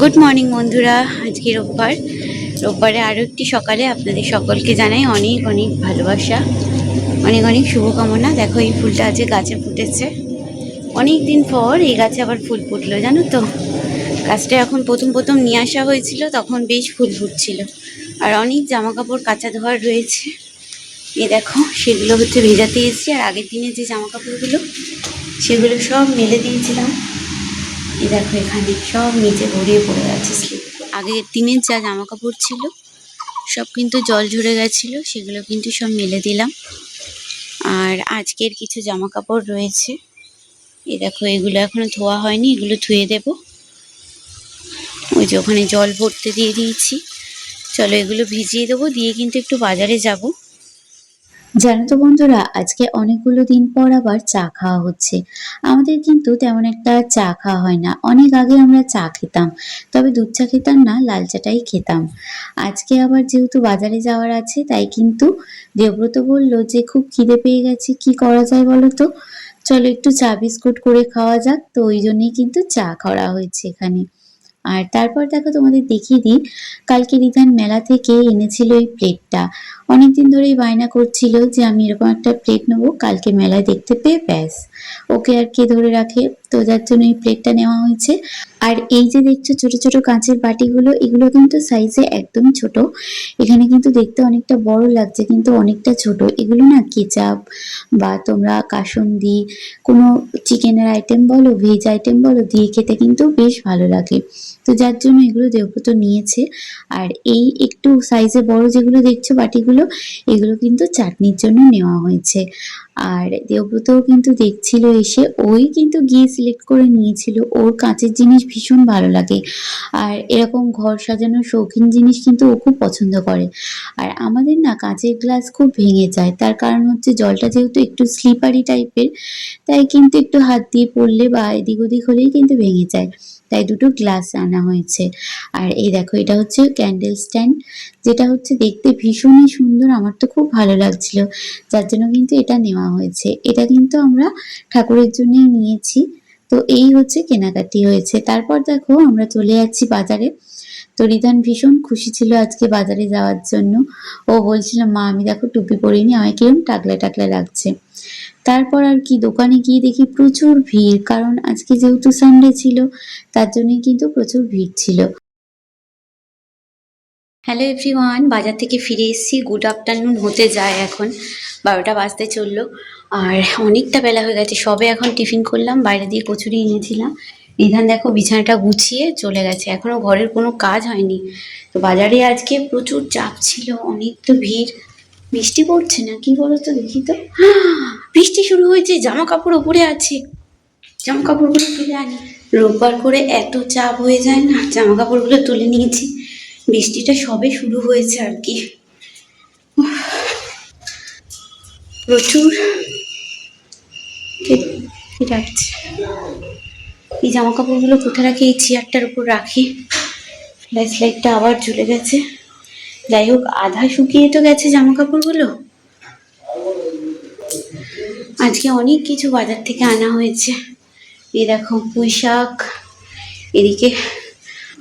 Good morning বন্ধুরা। আজকে রোববার। রোববারে আরও একটি সকালে আপনাদের সকলকে জানাই অনেক অনেক ভালোবাসা। অনেক অনেক শুভকামনা। দেখো, এই ফুলটা আজকে গাছে ফুটেছে। অনেক দিন পর এই গাছে আবার ফুল ফুটলো, জানো তো? গাছটা এখন প্রথম প্রথম নিয়ে আসা হয়েছিল, তখন বেশ ফুল ফুটছিল। আর অনেক জামা কাপড় কাঁচা ধোয়ার রয়েছে। এ দেখো, সেগুলো হচ্ছে ভেজাতে এসেছি। আর আগের দিনে যে জামা কাপড়গুলো সেগুলো সব মেলে দিয়েছিলাম। এই দেখো এখানে সব নিচে গড়িয়ে পড়ে আছে স্লিপ। আগের দিনের যা জামা কাপড় ছিল, সব কিন্তু জল ঝরে গেছিল, সেগুলো কিন্তু সব মেলে দিলাম। আর আজকের কিছু জামা কাপড় রয়েছে। এ দেখো, এগুলো এখনও ধোয়া হয়নি, এগুলো ধুয়ে দেব। ওই যে ওখানে জল ভরতে দিয়ে দিয়েছি। চলো এগুলো ভিজিয়ে দেবো, দিয়ে কিন্তু একটু বাজারে যাব। জানো তো বন্ধুরা, আজকে অনেকগুলো দিন পর আবার চা খাওয়া হচ্ছে। আমাদের কিন্তু তেমন একটা চা খাওয়া হয় না। অনেক আগে আমরা চা খেতাম, তবে দুধ চা খেতাম না, লাল চাটাই খেতাম। আজকে আবার যেহেতু বাজারে যাওয়ার আছে, তাই কিন্তু দেবব্রত বলল যে, খুব খিদে পেয়ে গেছে, কি করা যায় বলো তো? চলো একটু চা বিস্কুট করে খাওয়া যাক, তো ওই জন্যই কিন্তু চা করা হয়েছে এখানে। আর তারপর দেখো তোমাদের দেখিয়ে দিই, কালকে রিধান মেলা থেকে এনেছিল এই প্লেটটা। অনেকদিন ধরেই বায়না করছিল যে আমি এরকম একটা প্লেট নেব, কালকে মেলায় দেখতে পেয়ে ব্যাস। ওকে আর কে ধরে রাখে? তো যার জন্য এই প্লেটটা নেওয়া হয়েছে। আর এই যে দেখছ ছোট ছোট কাঁচের বাটিগুলো, এগুলো কিন্তু সাইজে একদমই ছোট। এখানে কিন্তু দেখতে অনেকটা বড় লাগছে, কিন্তু অনেকটা ছোট। এগুলো না কেচাপ বা তোমরা কাসন্দি, কোনো চিকেনের আইটেম বলো ভেজ আইটেম বলো, দিয়ে খেতে কিন্তু বেশ ভালো লাগে। তো যার জন্য এগুলো দেবব্রত নিয়েছে। আর এই একটু সাইজে বড় যেগুলো দেখছ বাটিগুলো, এগুলো কিন্তু চাটনির জন্য নেওয়া হয়েছে। আর দেবব্রতও কিন্তু দেখছিল এসে, ওই কিন্তু গিয়ে সিলেক্ট করে নিয়েছিল। ওর কাঁচের জিনিস ভীষণ ভালো লাগে। আর এরকম ঘর সাজানোর শৌখিন জিনিস কিন্তু ও খুব পছন্দ করে। আর আমাদের না কাঁচের গ্লাস খুব ভেঙে যায়। তার কারণ হচ্ছে জলটা যেহেতু একটু স্লিপারি টাইপের তাই কিন্তু একটু হাত দিয়ে পড়লে বা এদিক ওদিক হলেই কিন্তু ভেঙে যায়। তাই দুটো গ্লাস আনা হয়েছে। আর এই দেখো, এটা হচ্ছে ক্যান্ডেল স্ট্যান্ড যেটা হচ্ছে দেখতে ভীষণই সুন্দর। আমার তো খুব ভালো লাগছিল, যার জন্য কিন্তু এটা নেওয়া হয়েছে। এটা কিন্তু আমরা ঠাকুরের জন্যই নিয়েছি। তো এই হচ্ছে কেনাকাটি হয়েছে। তারপর দেখো, আমরা চলে যাচ্ছি বাজারে। তো রিদান ভীষণ খুশি ছিল আজকে বাজারে যাওয়ার জন্য। ও বলছিল, মা, আমি দেখো টুপি পরিনি, আমায় কিরম টাকলা টাকলা লাগছে। তারপর আর কি দোকানে গিয়ে দেখি প্রচুর ভিড়, কারণ আজকে যেহেতু সানডে ছিল, তার জন্যই কিন্তু প্রচুর ভিড় ছিল। হ্যালো এভরিওয়ান বাজার থেকে ফিরে এসেছি। গুড আফটারনুন হতে যায় এখন, বারোটা বাজতে চলল। আর অনেকটা বেলা হয়ে গেছে, সবে এখন টিফিন করলাম, বাইরে দিয়ে কচুরি এনেছিলাম। নিধান দেখো বিছানাটা গুছিয়ে চলে গেছে এখনও ঘরের কোনো কাজ হয়নি। তো বাজারে আজকে প্রচুর চাপ ছিল অনেক তো ভিড়। বৃষ্টি পড়ছে না, কি বলো তো দেখি তো। বৃষ্টি শুরু হয়েছে জামা কাপড় ওপরে আছে। জামা কাপড়গুলো তুলে আনি রোববার করে এত চাপ হয়ে যায় না জামা কাপড়গুলো তুলে নিয়েছি। বৃষ্টিটা সবে শুরু হয়েছে আর কি। প্রচুর। কে এই জামা কাপড়গুলো কোথায় রাখি এই চেয়ারটার উপর রাখি। ফ্ল্যাশ লাইটটা আবার ঝুলে গেছে। যাই হোক, আধা শুকিয়ে তো গেছে জামা কাপড়গুলো আজকে অনেক কিছু বাজার থেকে আনা হয়েছে। এই দেখো, পুঁই শাক, এদিকে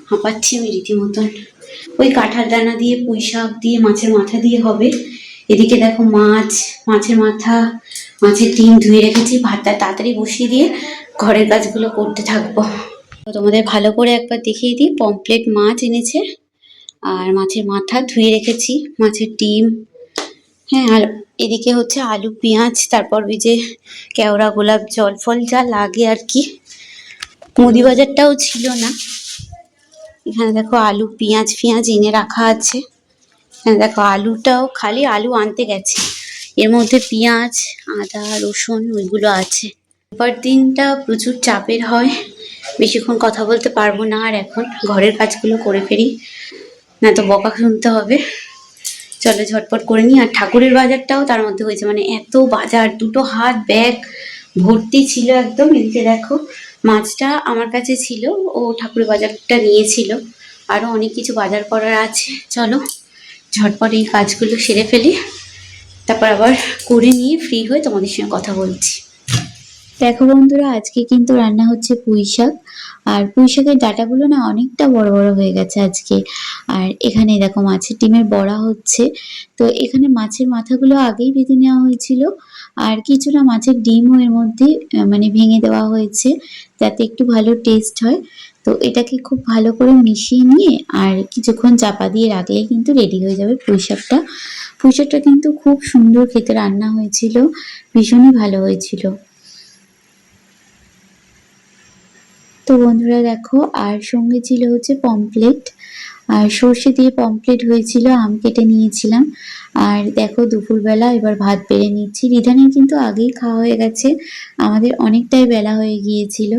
হাঁপাচ্ছি আমি রীতিমতন। ওই কাঁঠাল দানা দিয়ে, পুঁই শাক দিয়ে, মাছের মাথা দিয়ে হবে। এদিকে দেখো মাছ, মাছের মাথা, মাছের ডিম ধুয়ে রেখেছি। ভাতটা তাড়াতাড়ি বসিয়ে দিয়ে ঘরের কাজগুলো করতে থাকব। তোমাদের ভালো করে একবার দেখিয়ে দিই। পমপ্লেট মাছ এনেছে। আর মাছের মাথা ধুয়ে রেখেছি, মাছের ডিম। হ্যাঁ আর এদিকে হচ্ছে আলু, পেঁয়াজ, তারপর ওই যে কেওড়া, গোলাপ জল, ফল যা লাগে আর কি। মুদি বাজারটাও ছিল না। এখানে দেখো আলু, পেঁয়াজ, ফেঁয়াজ এনে রাখা আছে। এখানে দেখো আলুটাও খালি আলু আনতে গেছে। এর মধ্যে পেঁয়াজ, আদা, রসুন ওইগুলো আছে। এবার দিনটা প্রচুর চাপের হয়। বেশিক্ষণ কথা বলতে পারব না আর এখন। ঘরের কাজগুলো করে ফেরি না, তো বকা শুনতে হবে। চলো ঝটপট করে নিই। আর ঠাকুরের বাজারটাও তার মধ্যে হয়েছে। মানে এত বাজার, দুটো হাত, ব্যাগ, ভর্তি ছিল একদম। এদিকে দেখো, মাছটা আমার কাছে ছিল, ও ঠাকুরের বাজারটা নিয়েছিল। আরও অনেক কিছু বাজার করার আছে। চলো, ঝটপট এই কাজগুলো সেরে ফেলি। তারপর আবার করে নিয়ে ফ্রি হয়ে তোমাদের সঙ্গে কথা বলছি। দেখো বন্ধুরা, আজকে কিন্তু রান্না হচ্ছে পুঁই শাক আর পুঁই শাকের ডাঁটাগুলো না অনেকটা বড় বড় হয়ে গেছে আজকে। আর এখানে দেখো মাছের ডিমের বড়া হচ্ছে। তো এখানে মাছের মাথাগুলো আগেই বেঁধে নেওয়া হয়েছিল। আর কিছুটা মাছের ডিমও এর মধ্যে মানে ভেঙে দেওয়া হয়েছে যাতে একটু ভালো টেস্ট হয়। তো এটাকে খুব ভালো করে মিশিয়ে নিয়ে আর কিছুক্ষণ চাপা দিয়ে রাখলেই কিন্তু রেডি হয়ে যাবে পুঁই শাকটা কিন্তু খুব সুন্দর খেতে রান্না হয়েছিল, ভীষণই ভালো হয়েছিল। তো বন্ধুরা দেখো, আর সঙ্গে ছিল হচ্ছে পমপ্লেট আর সর্ষে দিয়ে পমপ্লেট হয়েছিল, আম কেটে নিয়েছিলাম। আর দেখো, দুপুরবেলা এবার ভাত বেড়ে নিচ্ছি। রিধানের কিন্তু আগেই খাওয়া হয়ে গেছে। আমাদের অনেকটাই বেলা হয়ে গিয়েছিল।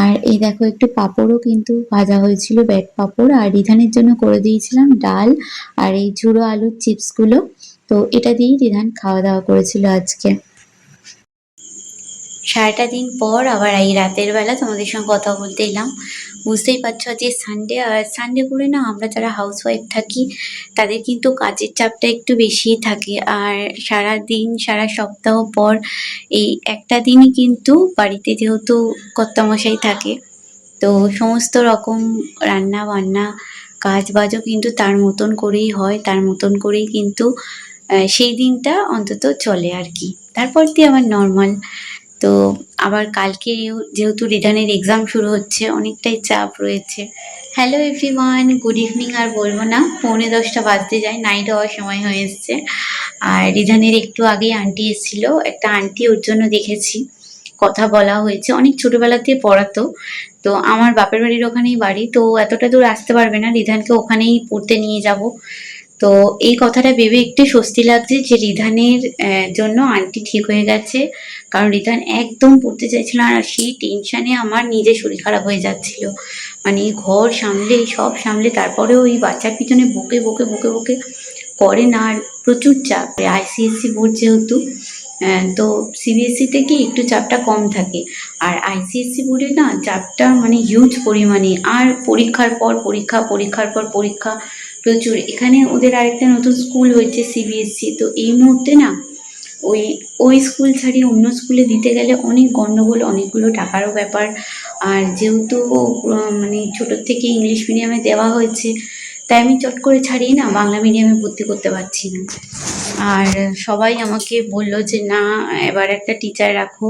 আর এই দেখো, একটু পাঁপড়ও কিন্তু ভাজা হয়েছিল, ব্যাট পাঁপড়। আর রিধানের জন্য করে দিয়েছিলাম ডাল আর এই ঝুড়ো আলুর চিপসগুলো। তো এটা দিয়েই রিধান খাওয়া দাওয়া করেছিল আজকে। সারাটা দিন পর আবার এই রাতের বেলা তোমাদের সঙ্গে কথা বলতে এলাম। বুঝতেই পারছ যে সানডে আর সানডে করে না আমরা যারা হাউস ওয়াইফ থাকি, তাদের কিন্তু কাজের চাপটা একটু বেশিই থাকে। আর সারা দিন, সারা সপ্তাহ পর এই একটা দিনই কিন্তু বাড়িতে যেহেতু কর্তামশাই থাকে, তো সমস্ত রকম রান্না বান্না কাজ বাজও কিন্তু তার মতন করেই হয়, তার মতন করেই কিন্তু সেই দিনটা অন্তত চলে আর কি। তারপর দিয়ে আবার নর্মাল তো আবার কালকে যেহেতু রিটার্নের এক্সাম শুরু হচ্ছে, অনেকটাই চাপ রয়েছে। হ্যালো এভরিওয়ান গুড ইভিনিং আর বলব না, পৌনে দশটা বাজতে যায় নাইট হওয়ার সময় হয়ে এসছে। আর রিধানের একটু আগেই আন্টি এসেছিল, একটা আন্টি ওর জন্য দেখেছি, কথা বলা হয়েছে। অনেক ছোটবেলা দিয়ে পড়াতো, তো আমার বাপের বাড়ির ওখানেই বাড়ি, তো এতটা দূর আসতে পারবে না রিধানকে ওখানেই পড়তে নিয়ে যাব। তো এই কথাটা ভেবে একটু স্বস্তি লাগছে যে রিধানের জন্য আন্টি ঠিক হয়ে গেছে। কারণ রিধান একদম পড়তে চাইছিল আর সেই টেনশানে আমার নিজের শরীর খারাপ হয়ে যাচ্ছিল। মানে ঘর সামলে, সব সামলে তারপরেও ওই বাচ্চার পিছনে বকে বকে বকে বকে করে না আর প্রচুর চাপ। আইসিএসসি বোর্ড যেহেতু তো সিবিএসসিতে কি একটু চাপটা কম থাকে। আর আইসিএসসি বোর্ডে না চাপটা মানে হিউজ পরিমাণে। আর পরীক্ষার পর পরীক্ষা, পরীক্ষার পর পরীক্ষা প্রচুর। এখানে ওদের আরেকটা নতুন স্কুল হয়েছে সিবিএসসি তো এই মুহূর্তে না, ওই ওই স্কুল ছাড়িয়ে অন্য স্কুলে দিতে গেলে অনেক গণ্ডগোল অনেকগুলো টাকারও ব্যাপার। আর যেহেতু মানে ছোটোর থেকে ইংলিশ মিডিয়ামে দেওয়া হয়েছে, তাই আমি চট করে ছাড়িয়ে না বাংলা মিডিয়ামে ভর্তি করতে পারছি না। আর সবাই আমাকে বলল যে, না, এবার একটা টিচার রাখো।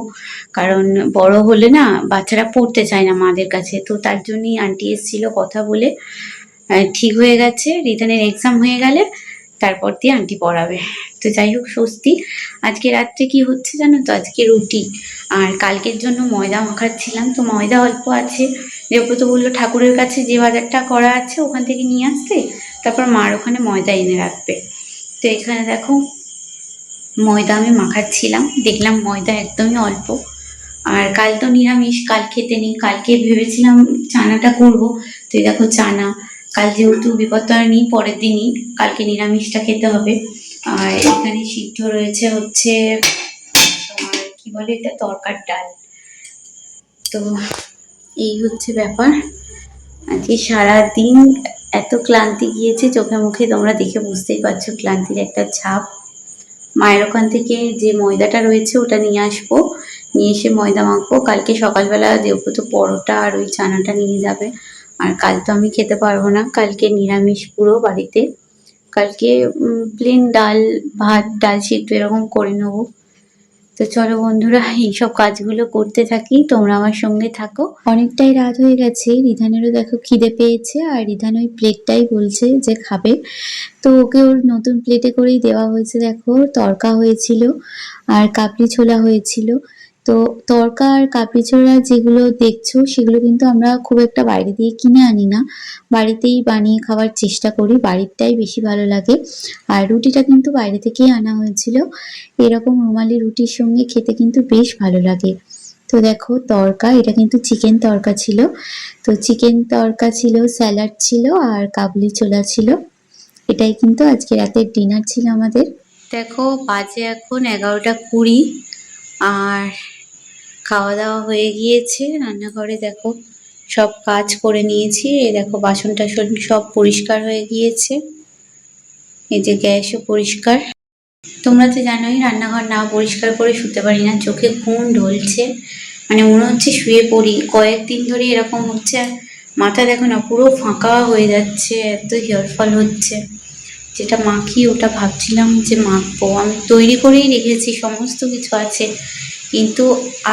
কারণ বড় হলে না বাচ্চারা পড়তে চায় না মাদের কাছে। তো তার জন্যই আন্টি এসেছিল কথা বলে ঠিক হয়ে গেছে, রিটার্নের এক্সাম হয়ে গেলে তারপর দিয়ে আন্টি পড়াবে। তো যাই হোক, স্বস্তি। আজকে রাত্রে কি হচ্ছে জানো তো? আজকে রুটি। আর কালকের জন্য ময়দা মাখাচ্ছিলাম। তো ময়দা অল্প আছে। দেবব্রত বলল, ঠাকুরের কাছে যে বাজারটা করা আছে, ওখান থেকে নিয়ে আসতে। তারপর মার ওখানে ময়দা এনে রাখবে। তো এখানে দেখো, ময়দা আমি মাখাচ্ছিলাম। দেখলাম ময়দা একদমই অল্প। আর কাল তো নিরামিষ, কাল খেতে নেই। কালকে ভেবেছিলাম চানাটা করব। তো দেখো চানা কাল যেহেতু বিপত্তরা নেই পরের দিনই কালকে নিরামিষটা খেতে হবে। আর এখানে সিদ্ধ রয়েছে হচ্ছে তোমার কি বলে এটা? তরকার ডাল। তো এই হচ্ছে ব্যাপার। আজকে সারাদিন এত ক্লান্তি গিয়েছে, চোখে মুখে তোমরা দেখে বুঝতেই পারছ ক্লান্তির একটা ছাপ। মায়ের ওখান থেকে যে ময়দাটা রয়েছে ওটা নিয়ে আসব। নিয়ে এসে ময়দা মাখবো। কালকে সকালবেলা দেবব্রত পরোটা আর ওই চানাটা নিয়ে যাবে। আর কাল তো আমি খেতে পারব না। কালকে নিরামিষ পুরো বাড়িতে। কালকে প্লেন ডাল, ভাত, ডাল সিদ্ধ এরকম করে নেব। তো চলো বন্ধুরা, এইসব কাজগুলো করতে থাকি। তোমরা আমার সঙ্গে থাকো। অনেকটাই রাত হয়ে গেছে। রিধানেরও দেখো খিদে পেয়েছে আর রিধান ওই প্লেটটাই বলছে যে খাবে। তো ওকে ওর নতুন প্লেটে করেই দেওয়া হয়েছে, দেখো। তরকা হয়েছিল আর কাবলি ছোলা হয়েছিল। তো তরকা আর ছোলা যেগুলো দেখছ, সেগুলো কিন্তু আমরা খুব একটা বাইরে দিয়ে কিনে আনি না। বাড়িতেই বানিয়ে খাওয়ার চেষ্টা করি, বাড়িরটাই বেশি ভালো লাগে। আর রুটিটা কিন্তু বাইরে থেকেই আনা হয়েছিল। এরকম রুমালি রুটির সঙ্গে খেতে কিন্তু বেশ ভালো লাগে। তো দেখো, তরকা, এটা কিন্তু চিকেন তরকা ছিল। তো চিকেন তরকা ছিল, স্যালাড ছিল আর কাবলি ছোলা ছিল। এটাই কিন্তু আজকে রাতের ডিনার ছিল আমাদের। দেখো, বাজে এখন এগারোটা কুড়ি। আর খাওয়া দাওয়া হয়ে গিয়েছে। রান্নাঘরে দেখো সব কাজ করে নিয়েছি। এই দেখো বাসন টাসন সব পরিষ্কার হয়ে গিয়েছে। এই যে গ্যাসও পরিষ্কার। তোমরা তো জানোই রান্নাঘর না পরিষ্কার করে শুতে পারি না। চোখে ঘুম ঢলছে। মানে মনে হচ্ছে শুয়ে পড়ি। কয়েকদিন ধরে এরকম হচ্ছে মাথা দেখো না পুরো ফাঁকা হয়ে যাচ্ছে, এত হেয়ার ফল হচ্ছে। যেটা মাখি ওটা ভাবছিলাম যে মাখবো। আমি তৈরি করেই রেখেছি, সমস্ত কিছু আছে। কিন্তু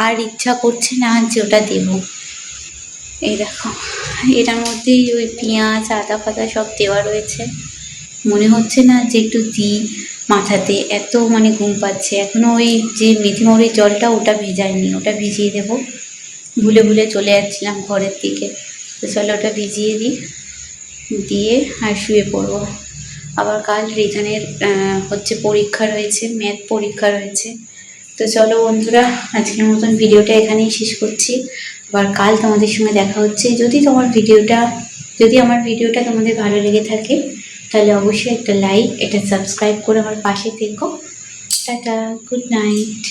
আর ইচ্ছা করছে না যে ওটা দেবো। এই দেখো, এটার মধ্যেই ওই পেঁয়াজ আদা ফাদা সব দেওয়া রয়েছে। মনে হচ্ছে না যে একটু দিই মাথাতে, এত মানে ঘুম পাচ্ছে। এখনও ওই যে মেথি মৌরির জলটা ওটা ভেজায়নি ওটা ভিজিয়ে দেবো। ভুলে ভুলে চলে যাচ্ছিলাম ঘরের দিকে। তো চলো ওটা ভিজিয়ে দিই, দিয়ে আর শুয়ে পড়ব। আবার কাল রিটানের হচ্ছে পরীক্ষা রয়েছে, ম্যাথ পরীক্ষা রয়েছে। তো চলো বন্ধুরা, আজকের মতন ভিডিওটা এখানেই শেষ করছি। আবার কাল তোমাদের সঙ্গে দেখা হচ্ছে। যদি তোমার ভিডিওটা, যদি আমার ভিডিওটা তোমাদের ভালো লেগে থাকে, তাহলে অবশ্যই একটা লাইক এটা সাবস্ক্রাইব করে আমার পাশে থেকো। Tata, good night.